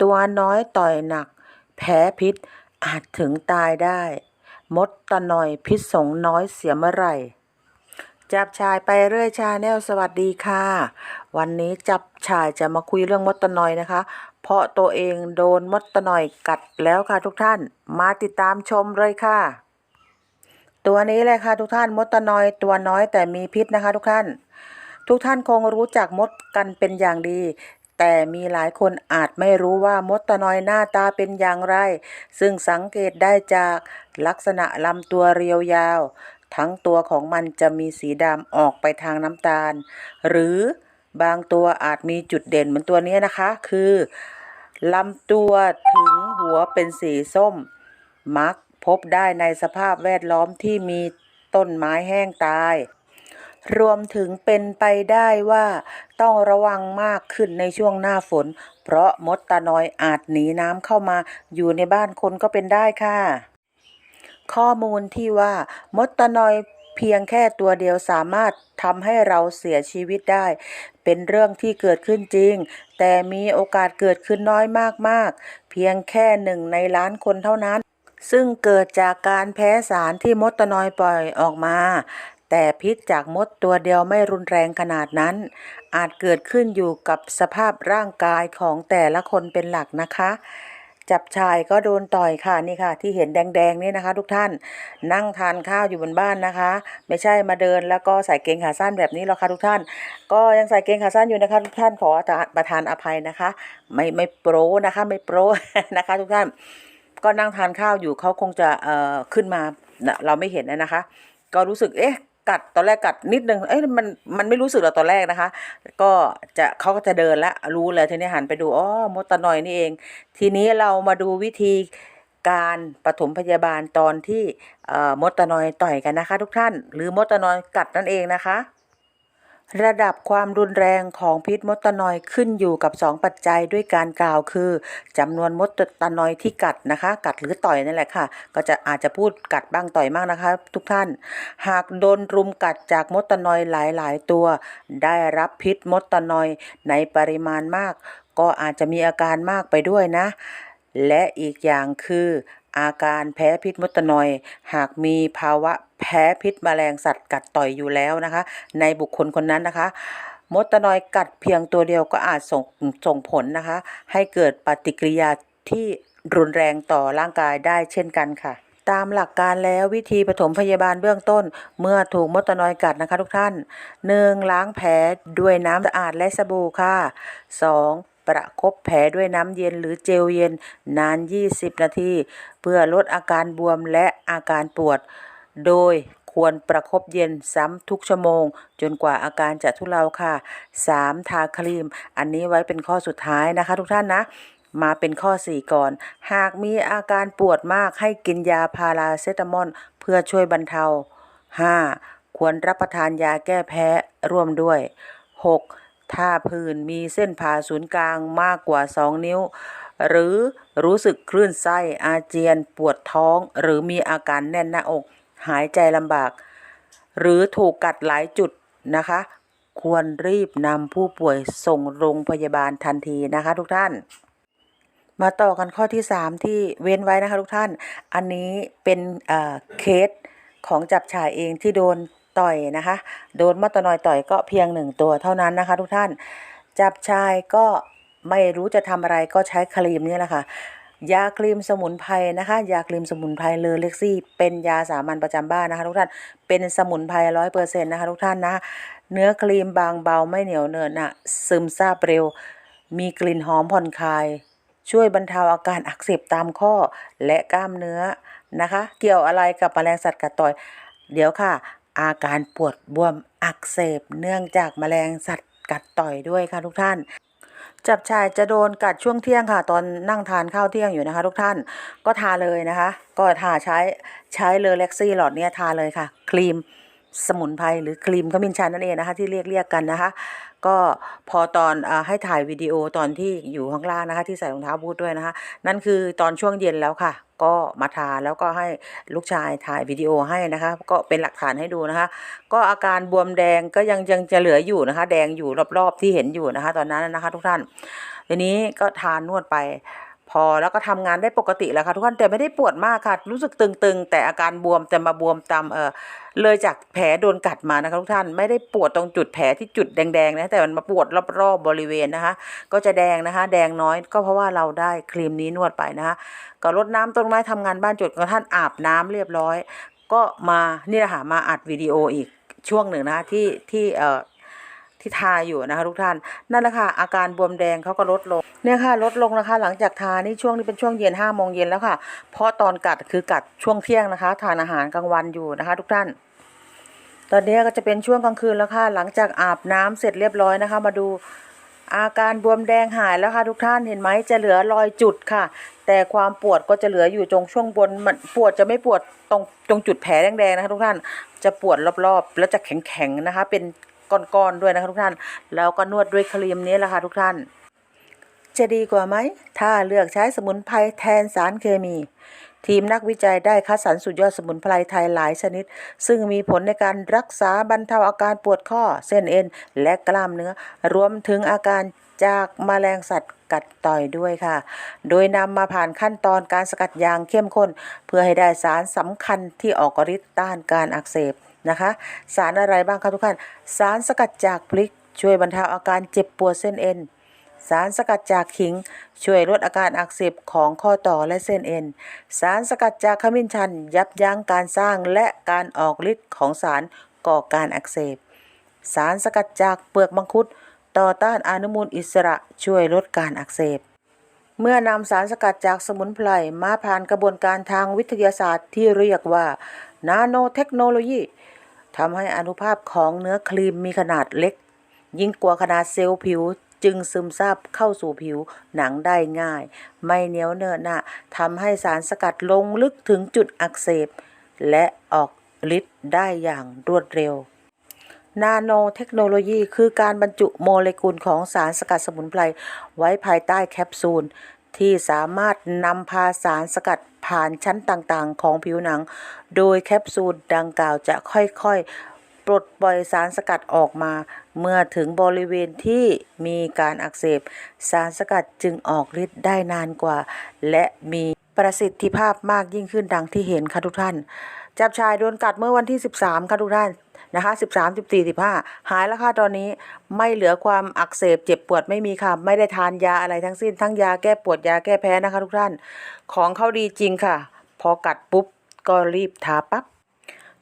ตัวน้อยต่อยหนัก แพ้พิษอาจถึงตายได้ มดตะนอยพิษสงน้อยเสียเมื่อไหร่ จับชายไปเรื่อยชาแนลสวัสดีค่ะ วันนี้จับชายจะมาคุยเรื่องมดตะนอยนะคะ เพราะตัวเองโดนมดตะนอยกัดแล้วค่ะทุกท่าน มาติดตามชมเลยค่ะ ตัวนี้เลยค่ะทุกท่านมดตะนอยตัวน้อยแต่มีพิษนะคะ ทุกท่านทุกท่านคงรู้จักมดกันเป็นอย่างดี แต่มีหลายคนอาจไม่รู้ว่ามดตะนอยหน้าตาเป็นอย่างไร ซึ่งสังเกตได้จากลักษณะลำตัวเรียวยาว ทั้งตัวของมันจะมีสีดำออกไปทางน้ำตาล หรือบางตัวอาจมีจุดเด่นเหมือนตัวนี้นะคะ คือลำตัวถึงหัวเป็นสีส้ม มักพบได้ในสภาพแวดล้อมที่มีต้นไม้แห้งตาย รวมถึงเป็นไปได้ว่า ต้องระวังมากขึ้นในช่วงหน้าฝน เพราะมดตะนอยอาจหนีน้ำเข้ามาอยู่ในบ้านคนก็เป็นได้ค่ะ ข้อมูลที่ว่ามดตะนอยเพียงแค่ตัวเดียวสามารถทำให้เราเสียชีวิตได้ เป็นเรื่องที่เกิดขึ้นจริง แต่มีโอกาสเกิดขึ้นน้อยมากๆ เพียงแค่หนึ่งในล้านคนเท่านั้นซึ่งเกิดจากการแพ้สารที่มดตะนอยปล่อยออกมา แต่พิษจากมดตัวเดียวไม่รุนแรงขนาดนั้น อาจเกิดขึ้นอยู่กับสภาพร่างกายของแต่ละคนเป็นหลักนะคะ จับชายก็โดนต่อยค่ะนี่ค่ะ ที่เห็นแดงๆนี่นะคะ ทุกท่านนั่งทานข้าวอยู่บนบ้านนะคะ ไม่ใช่มาเดินแล้วก็ใส่เกงขาสั้นแบบนี้หรอกค่ะทุกท่าน ก็ยังใส่เกงขาสั้นอยู่นะคะ ทุกท่านขอประทานอภัยนะคะ ไม่ไม่โปรนะคะไม่โปรนะคะ ทุกท่านก็นั่งทานข้าวอยู่เขาคงจะเอ่อขึ้นมาเราไม่เห็นนะคะ ก็รู้สึกเอ๊ะ กัดตอนแรกกัดนิดนึงเอ้ยมันมันไม่รู้สึกหรอกตอนแรกนะคะ ก็จะเขาก็จะเดินละรู้เลยทีนี้หันไปดูอ๋อมดตะนอยนี่เอง ทีนี้เรามาดูวิธีการปฐมพยาบาลตอนที่อ่อมดตะนอยต่อยกันนะคะ ทุกท่าน หรือมดตะนอยกัดนั่นเองนะคะ ระดับความรุนแรงของพิษมดตะนอยขึ้นอยู่กับ 2 ปัจจัยด้วยการกล่าวคือจำนวนมดตะนอยที่กัดนะคะ กัดหรือต่อยนั่นแหละค่ะ ก็จะอาจจะพูดกัดบ้างต่อยบ้างนะคะ ทุกท่าน หากโดนรุมกัดจากมดตะนอยหลาย ๆ ตัว ได้รับพิษมดตะนอยในปริมาณมาก ก็อาจจะมีอาการมากไปด้วยนะ และอีกอย่างคือ อาการแพ้พิษมดตะนอย หากมีภาวะแพ้พิษแมลงสัตว์กัดต่อยอยู่แล้วนะคะ ในบุคคลคนนั้นนะคะ มดตะนอยกัดเพียงตัวเดียวก็อาจส่งส่งผลนะคะ ให้เกิดปฏิกิริยาที่รุนแรงต่อร่างกายได้เช่นกันค่ะ ตามหลักการแล้ววิธีปฐมพยาบาลเบื้องต้น เมื่อถูกมดตะนอยกัดนะคะทุกท่าน 1. ล้างแผลด้วยน้ำสะอาดและสบู่ค่ะ 2. ประคบแผลด้วยน้ำเย็นหรือเจลเย็นนาน 20 นาที เพื่อลดอาการบวมและอาการปวด โดยควรประคบเย็นซ้ำทุกชั่วโมง จนกว่าอาการจะทุเลาค่ะ 3. ทาครีม อันนี้ไว้เป็นข้อสุดท้ายนะคะทุกท่านนะมาเป็นข้อ 4 ก่อน หากมีอาการปวดมากให้กินยาพาราเซตามอลเพื่อช่วยบรรเทา 5. ควรรับประทานยาแก้แพ้ร่วมด้วย 6. ถ้าผื่นมีเส้นผ่าศูนย์กลางมากกว่า 2 นิ้ว หรือรู้สึกคลื่นไส้อาเจียนปวดท้อง หรือมีอาการแน่นหน้าอก หายใจลำบาก หรือถูกกัดหลายจุดนะคะ ควรรีบนำผู้ป่วยส่งโรงพยาบาลทันทีนะคะทุกท่านมาต่อกันข้อที่ 3 ที่เว้นไว้นะคะทุกท่าน อันนี้เป็นเเคสของจับฉายเองที่โดน ต่อยนะคะ โดนมดตะนอยต่อยก็เพียงหนึ่งตัวเท่านั้นนะคะ ทุกท่าน จับชายก็ไม่รู้จะทำอะไรก็ใช้ครีมนี่แหละค่ะยาครีมสมุนไพรนะคะ ยาครีมสมุนไพรเลอเล็กซี่ เป็นยาสามัญประจำบ้านนะคะทุกท่านเป็นสมุนไพรร้อยเปอร์เซ็นต์นะคะทุกท่านนะเนื้อครีมบางเบาไม่เหนียวเนินอะซึมซาบเร็ว มีกลิ่นหอมผ่อนคลาย ช่วยบรรเทาอาการอักเสบตามข้อและกล้ามเนื้อนะคะ เกี่ยวอะไรกับแมลงสัตว์กัดต่อย เดี๋ยวค่ะ อาการปวดบวมอักเสบเนื่องจากแมลงสัตว์กัดต่อยด้วยค่ะทุกท่าน จับชายจะโดนกัดช่วงเที่ยงค่ะ ตอนนั่งทานข้าวเที่ยงอยู่นะคะ ทุกท่านก็ทาเลยนะคะ ก็ทาใช้ใช้เลอเล็กซี่หลอดเนี้ยทาเลยค่ะ ครีมสมุนไพรหรือครีมขมิ้นชันนั่นเองนะคะที่เรียกเรียกกันนะคะ ก็พอตอนอให้ถ่ายวิดีโอตอนที่อยู่ข้างล่างนะคะ ที่ใส่รองเท้าบูทด้วยนะคะ นั่นคือตอนช่วงเย็นแล้วค่ะ ก็มาทาแล้วก็ให้ลูกชายถ่ายวิดีโอให้นะคะ ก็เป็นหลักฐานให้ดูนะคะ ก็อาการบวมแดงก็ยังยังจะเหลืออยู่นะคะ แดงอยู่รอบๆที่เห็นอยู่นะคะ ตอนนั้นนะคะ ทุกท่านทีนี้ก็ทานนวดไป พอแล้วก็ทำงานได้ปกติแล้วค่ะทุกท่านแต่ไม่ได้ปวดมากค่ะ รู้สึกตึงๆ แต่อาการบวมแต่มาบวมตามเออเลยจากแผลโดนกัดมานะคะทุกท่านไม่ได้ปวดตรงจุดแผลที่จุดแดงๆนะแต่มันมาปวดรอบๆบริเวณนะคะ ก็จะแดงนะคะ แดงน้อยก็เพราะว่าเราได้ครีมนี้นวดไปนะคะ ก็รดน้ำต้นไม้ทำงานบ้านจุดกระทั่งอาบน้ำเรียบร้อย ก็มานี่แหละค่ะมาอัดวิดีโออีกช่วงหนึ่งนะคะที่ที่เอ่อ ที่ทาอยู่นะคะทุกท่านนั่นแหละค่ะอาการบวมแดงเขาก็ลดลงเนี่ยค่ะลดลงนะคะ หลังจากทานี่ช่วงนี้เป็นช่วงเย็นห้าโมงเย็นแล้วค่ะ เพราะตอนกัดคือกัดช่วงเที่ยงนะคะ ทานอาหารกลางวันอยู่นะคะ ทุกท่าน ตอนนี้ก็จะเป็นช่วงกลางคืนแล้วค่ะ หลังจากอาบน้ำเสร็จเรียบร้อยนะคะ มาดูอาการบวมแดงหายแล้วค่ะทุกท่านเห็นไหมจะเหลือรอยจุดค่ะ แต่ความปวดก็จะเหลืออยู่ตรงช่วงบนมันปวดจะไม่ปวดตรงตรงจุดแผลแดงๆนะคะทุกท่านจะปวดรอบๆ แล้วจะแข็งๆนะคะ เป็น ก้อนๆด้วยนะคะทุกท่าน แล้วก็นวดด้วยครีมนี้แหละค่ะทุกท่าน จะดีกว่าไหม ถ้าเลือกใช้สมุนไพรแทนสารเคมี ทีมนักวิจัยได้คัดสรรสุดยอดสมุนไพรไทยหลายชนิด ซึ่งมีผลในการรักษาบรรเทาอาการปวดข้อ เส้นเอ็น และกล้ามเนื้อ รวมถึงอาการจากแมลงสัตว์กัดต่อยด้วยค่ะ โดยนำมาผ่านขั้นตอนการสกัดยางเข้มข้น เพื่อให้ได้สารสำคัญที่ออกฤทธิ์ต้านการอักเสบ นะคะ สารอะไรบ้างคะทุกท่าน สารสกัดจากพริก ช่วยบรรเทาอาการเจ็บปวดเส้นเอ็น สารสกัดจากขิง ช่วยลดอาการอักเสบของข้อต่อและเส้นเอ็น สารสกัดจากขมิ้นชัน ยับยั้งการสร้างและการออกฤทธิ์ของสารก่อการอักเสบ สารสกัดจากเปลือกมังคุด ต่อต้านอนุมูลอิสระช่วยลดการอักเสบเมื่อนำสารสกัดจากสมุนไพรมาผ่านกระบวนการทางวิทยาศาสตร์ที่เรียกว่า นาโนเทคโนโลยีทำให้อนุภาพของเนื้อครีมมีขนาดเล็ก ยิ่งกว่าขนาดเซลล์ผิวจึงซึมซาบเข้าสู่ผิวหนังได้ง่าย ไม่เหนียวเนอะหนะทำให้สารสกัดลงลึกถึงจุดอักเสบ และออกฤทธิ์ได้อย่างรวดเร็ว นาโนเทคโนโลยีคือการบรรจุโมเลกุลของสารสกัดสมุนไพรไว้ภายใต้แคปซูล ที่สามารถนำพาสารสกัด ผ่านชั้นต่างๆ ของผิวหนัง โดยแคปซูลดังกล่าวจะค่อยๆ ปลดปล่อยสารสกัดออกมา เมื่อถึงบริเวณที่มีการอักเสบ สารสกัดจึงออกฤทธิ์ได้นานกว่า และมีประสิทธิภาพมากยิ่งขึ้นดังที่เห็นค่ะทุกท่าน จับชายโดนกัดเมื่อวันที่ 13 ค่ะทุกท่าน นะคะ13 14 15 หายแล้วค่ะตอนนี้ไม่เหลือความอักเสบเจ็บปวดไม่มีค่ะ ไม่ได้ทานยาอะไรทั้งสิ้น ทั้งยาแก้ปวดยาแก้แพ้นะคะทุกท่าน ของเขาดีจริงค่ะ พอกัดปุ๊บ ก็รีบทาปั๊บ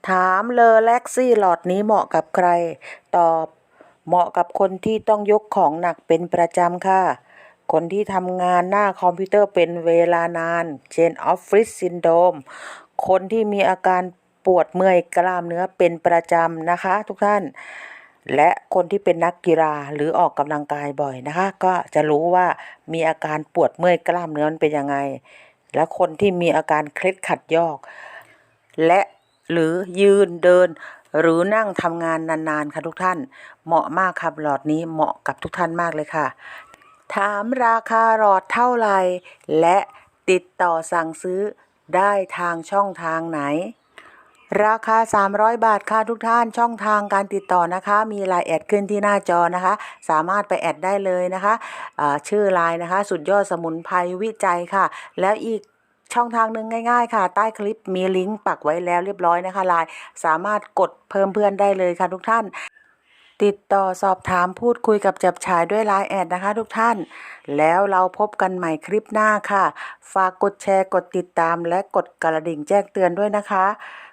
ถามเลอแล็กซี่หลอดนี้เหมาะกับใคร ตอบเหมาะกับคนที่ต้องยกของหนักเป็นประจำค่ะคนที่ทำงานหน้าคอมพิวเตอร์เป็นเวลานาน เช่นออฟฟิศซินโดม คนที่มีอาการ ปวดเมื่อยกล้ามเนื้อเป็นประจำนะคะ ทุกท่าน และคนที่เป็นนักกีฬาหรือออกกำลังกายบ่อยนะคะ ก็จะรู้ว่ามีอาการปวดเมื่อยกล้ามเนื้อมันเป็นยังไง และคนที่มีอาการเคล็ดขัดยอก และหรือยืนเดินหรือนั่งทำงานนานๆค่ะทุกท่าน เหมาะมากครับหลอดนี้เหมาะกับทุกท่านมากเลยค่ะ ถามราคาหลอดเท่าไหร่และติดต่อสั่งซื้อได้ทางช่องทางไหน ราคา 300 บาทค่ะทุกท่านช่องทางการติดต่อนะคะ มีลน์แอดขึ้นที่หน้าจอนะคะ สามารถไปแอดได้เลยนะคะอ่าชื่อไลน์นะคะ สุดยอดสมุนไพรวิจัยค่ะ แล้วอีกช่องทางหนึ่งง่าย ๆ ค่ะ ใต้คลิปมีลิงก์ปักไว้แล้วเรียบร้อยนะคะไลน์สามารถกดเพิ่มเพื่อนได้เลยค่ะทุกท่าน ติดต่อสอบถามพูดคุยกับจับฉายด้วยไลน์แอดนะคะ ทุกท่าน แล้วเราพบกันใหม่คลิปหน้าค่ะ ฝากกดแชร์กดติดตามและกดกระดิ่งแจ้งเตือนด้วยนะคะ